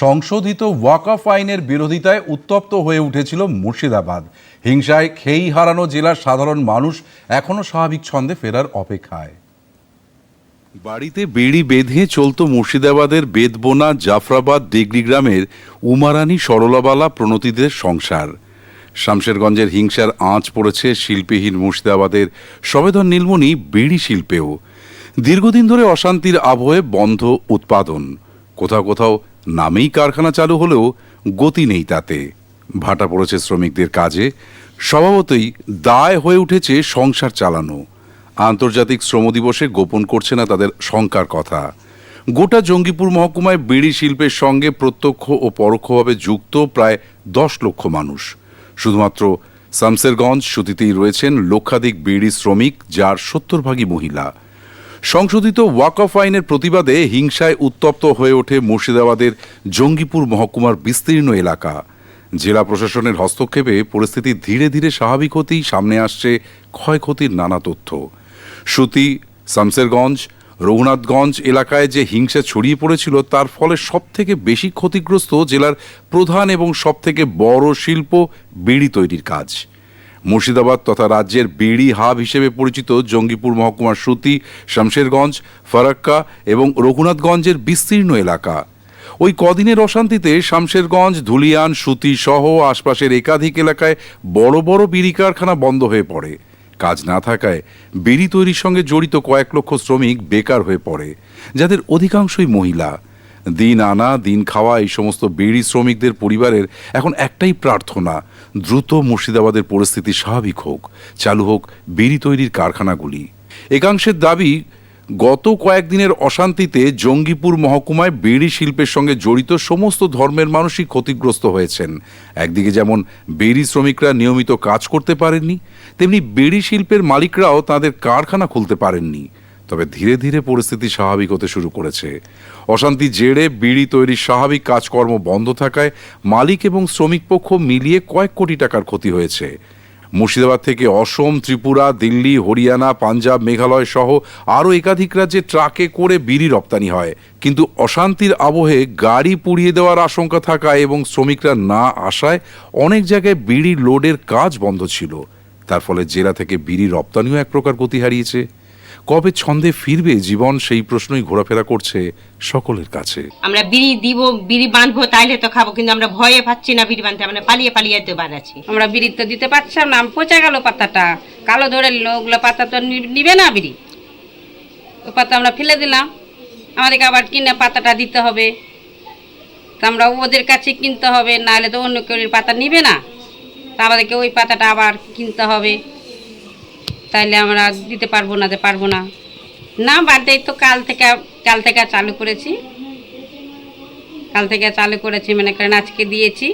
সংশোধিত ওয়াকফ আইনের বিরোধিতায় উত্তপ্ত হয়ে উঠেছিল মুর্শিদাবাদ। হিংসায় খেই হারানো জেলার সাধারণ মানুষ এখনও স্বাভাবিক ছন্দে ফেরার অপেক্ষায়। বাড়িতে বেড়ি বেঁধে চলত মুর্শিদাবাদের বেদবোনা, জাফরাবাদ ডিগ্রি গ্রামের উমারানী, সরলাবালা প্রণতিদের সংসার। শামশেরগঞ্জের হিংসার আঁচ পড়েছে শিল্পীহীন মুর্শিদাবাদের সবেদন নীলমণি বিড়ি শিল্পেও। দীর্ঘদিন ধরে অশান্তির আবহে বন্ধ উৎপাদন। কোথাও কোথাও নামেই কারখানা চালু হলেও গতি নেই তাতে। ভাটা পড়েছে শ্রমিকদের কাজে। স্বভাবতই দায় হয়ে উঠেছে সংসার চালানো। আন্তর্জাতিক শ্রম দিবসে গোপন করছে না তাদের শঙ্কার কথা। গোটা জঙ্গিপুর মহকুমায় বিড়ি শিল্পের সঙ্গে প্রত্যক্ষ ও পরোক্ষভাবে যুক্ত প্রায় দশ লক্ষ মানুষ। শুধুমাত্র শামসেরগঞ্জ সুতিতেই রয়েছেন লক্ষাধিক বিড়ি শ্রমিক, যার সত্তর ভাগই মহিলা। সংশোধিত ওয়াকফ আইনের প্রতিবাদে হিংসায় উত্তপ্ত হয়ে ওঠে মুর্শিদাবাদের জঙ্গিপুর মহকুমার বিস্তীর্ণ এলাকা। জেলা প্রশাসনের হস্তক্ষেপে পরিস্থিতি ধীরে ধীরে স্বাভাবিক হতেই সামনে আসছে ক্ষয়ক্ষতির নানা তথ্য। সুতি, শামসেরগঞ্জ, রঘুনাথগঞ্জ এলাকায় যে হিংসা ছড়িয়ে পড়েছিল, তার ফলে সবথেকে বেশি ক্ষতিগ্রস্ত জেলার প্রধান এবং সবথেকে বড় শিল্প বিড়ি তৈরির কাজ। মুর্শিদাবাদ তথা রাজ্যের বিড়ি হাব হিসেবে পরিচিত জঙ্গিপুর মহকুমার সুতি, শামশেরগঞ্জ, ফারাক্কা এবং রঘুনাথগঞ্জের বিস্তীর্ণ এলাকা। ওই কদিনের অশান্তিতে শামশেরগঞ্জ, ধুলিয়ান, সুতি সহ আশপাশের একাধিক এলাকায় বড় বড় বিড়ি কারখানা বন্ধ হয়ে পড়ে। কাজ না থাকায় বিড়ি তৈরির সঙ্গে জড়িত কয়েক লক্ষ শ্রমিক বেকার হয়ে পড়ে, যাদের অধিকাংশই মহিলা। দিন আনা, দিন খাওয়া, এই সমস্ত বিড়ি শ্রমিকদের পরিবারের এখন একটাই প্রার্থনা, দ্রুত মুর্শিদাবাদের পরিস্থিতি স্বাভাবিক হোক, চালু হোক বিড়ি তৈরির কারখানাগুলি। একাংশের দাবি, গত কয়েকদিনের অশান্তিতে জঙ্গিপুর মহকুমায় বিড়ি শিল্পের সঙ্গে জড়িত সমস্ত ধর্মের মানুষই ক্ষতিগ্রস্ত হয়েছেন। একদিকে যেমন বিড়ি শ্রমিকরা নিয়মিত কাজ করতে পারেননি, তেমনি বিড়ি শিল্পের মালিকরাও তাদের কারখানা খুলতে পারেননি। তবে ধীরে ধীরে পরিস্থিতি স্বাভাবিক হতে শুরু করেছে। অশান্তি জেরে বিড়ি তৈরির স্বাভাবিক কাজকর্ম বন্ধ থাকায় মালিক এবং শ্রমিক পক্ষ মিলিয়ে কয়েক কোটি টাকার ক্ষতি হয়েছে। মুর্শিদাবাদ থেকে অসম, ত্রিপুরা, দিল্লি, হরিয়ানা, পাঞ্জাব, মেঘালয় সহ আরও একাধিক রাজ্যে ট্রাকে করে বিড়ি রপ্তানি হয়। কিন্তু অশান্তির আবহে গাড়ি পুড়িয়ে দেওয়ার আশঙ্কা থাকায় এবং শ্রমিকরা না আসায় অনেক জায়গায় বিড়ি লোডের কাজ বন্ধ ছিল। তার ফলে জেলা থেকে বিড়ি রপ্তানিও এক প্রকার গতি হারিয়েছে। কবে ছন্দে ফিরবে জীবন সেই প্রশ্নই ঘোরাফেরা করছে সকলের কাছে। আমরা বিড়ি দিব বিড়ি বাঁধবো তাইলে তো খাব কিন্তু আমরা ভয়ে পাচ্ছি না বিড়ি বাঁধতে আমরা পালিয়ে পালিয়ে তো বাড়াচ্ছি আমরা বিড়ি তো দিতে পারছিলাম না পচে গেল পাতাটা। কালো ধরে নিল ওগুলো পাতা তো নিবে না বিড়ি। ওই পাতা আমরা ফেলে দিলাম। আমাদেরকে আবার কিনে পাতাটা দিতে হবে। তা আমরা ওদের কাছে কিনতে হবে নাহলে তো অন্য কেউ পাতা নিবে না। তা আমাদেরকে ওই পাতাটা আবার কিনতে হবে। তাইলে আমরা দিতে পারব না, যে পারব না। না, বাদ তো কাল থেকে কাল থেকে চালু করেছি। কাল থেকে চালু করেছি মানে কারণ আজকে দিয়েছি।